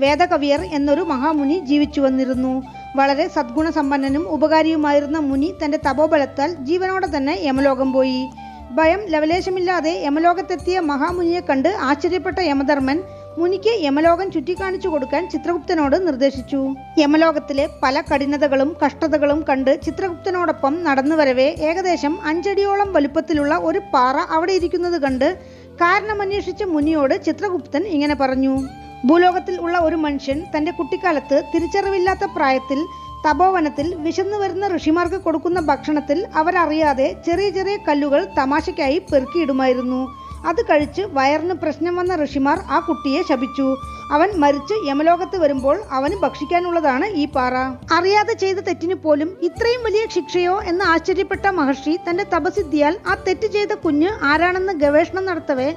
വേദകവിയർ എന്നൊരു മഹാമുനി ജീവിച്ചു വന്നിരുന്നു. വളരെ സദ്ഗുണസമ്പന്നനും ഉപകാരിയുമായിരുന്ന മുനി തന്റെ തപോബലത്താൽ ജീവനോടെ തന്നെ യമലോകം പോയി. ഭയം ലവലേശമില്ലാതെ യമലോകത്തെത്തിയ മഹാമുനിയെ കണ്ട് ആശ്ചര്യപ്പെട്ട യമധർമ്മൻ മുനിക്ക് യമലോകം ചുറ്റിക്കാണിച്ചു കൊടുക്കാൻ ചിത്രഗുപ്തനോട് നിർദ്ദേശിച്ചു. യമലോകത്തിലെ പല കഠിനതകളും കഷ്ടതകളും കണ്ട് ചിത്രഗുപ്തനോടൊപ്പം നടന്നുവരവേ ഏകദേശം അഞ്ചടിയോളം വലുപ്പത്തിലുള്ള ഒരു പാറ അവിടെ ഇരിക്കുന്നത് കണ്ട് കാരണമന്വേഷിച്ച മുനിയോട് ചിത്രഗുപ്തൻ ഇങ്ങനെ പറഞ്ഞു. ഭൂലോകത്തിൽ ഉള്ള ഒരു മനുഷ്യൻ തന്റെ കുട്ടിക്കാലത്ത് തിരിച്ചറിവില്ലാത്ത പ്രായത്തിൽ തപോവനത്തിൽ വിശന്നു വരുന്ന ഋഷിമാർക്ക് കൊടുക്കുന്ന ഭക്ഷണത്തിൽ അവരറിയാതെ ചെറിയ ചെറിയ കല്ലുകൾ തമാശയ്ക്കായി പെറുക്കിയിടുമായിരുന്നു. അത് കഴിച്ച് വയറിന് പ്രശ്നം വന്ന ഋഷിമാർ ആ കുട്ടിയെ ശപിച്ചു. അവൻ മരിച്ച് യമലോകത്ത് വരുമ്പോൾ അവന് ഭക്ഷിക്കാനുള്ളതാണ് ഈ പാറ. അറിയാതെ ചെയ്ത തെറ്റിന് പോലും ഇത്രയും വലിയ ശിക്ഷയോ എന്ന് ആശ്ചര്യപ്പെട്ട മഹർഷി തന്റെ തപസിദ്ധിയാൽ ആ തെറ്റ് ചെയ്ത കുഞ്ഞ് ആരാണെന്ന് ഗവേഷണം നടത്തവേ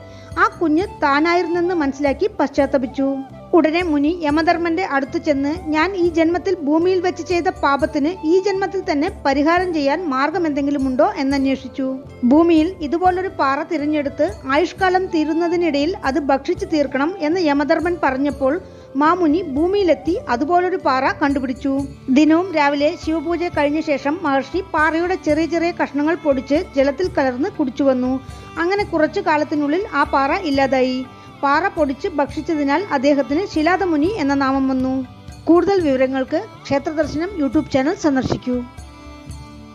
ആ കുഞ്ഞ് താനായിരുന്നെന്ന് മനസ്സിലാക്കി പശ്ചാത്തപിച്ചു. ഉടനെ മുനി യമധർമ്മന്റെ അടുത്തു ചെന്ന് ഞാൻ ഈ ജന്മത്തിൽ ഭൂമിയിൽ വെച്ച് ചെയ്ത പാപത്തിന് ഈ ജന്മത്തിൽ തന്നെ പരിഹാരം ചെയ്യാൻ മാർഗം എന്തെങ്കിലും ഉണ്ടോ? എന്നന്വേഷിച്ചു ഭൂമിയിൽ ഇതുപോലൊരു പാറ തിരഞ്ഞെടുത്ത് ആയുഷ്കാലം തീരുന്നതിനിടയിൽ അത് ഭക്ഷിച്ചു തീർക്കണം എന്ന് യമധർമ്മൻ പറഞ്ഞപ്പോൾ മാമുനി ഭൂമിയിലെത്തി അതുപോലൊരു പാറ കണ്ടുപിടിച്ചു. ദിനവും രാവിലെ ശിവപൂജ കഴിഞ്ഞ ശേഷം മഹർഷി പാറയുടെ ചെറിയ ചെറിയ കഷ്ണങ്ങൾ പൊടിച്ച് ജലത്തിൽ കലർന്ന് കുടിച്ചു വന്നു അങ്ങനെ കുറച്ചു കാലത്തിനുള്ളിൽ ആ പാറ ഇല്ലാതായി. പാറ പൊടിച്ച് ഭക്ഷിച്ചതിനാൽ അദ്ദേഹത്തിന് ശിലാതമുനി എന്ന നാമം വന്നു. കൂടുതൽ വിവരങ്ങൾക്ക് ക്ഷേത്രദർശനം യൂട്യൂബ് ചാനൽ സന്ദർശിക്കൂ.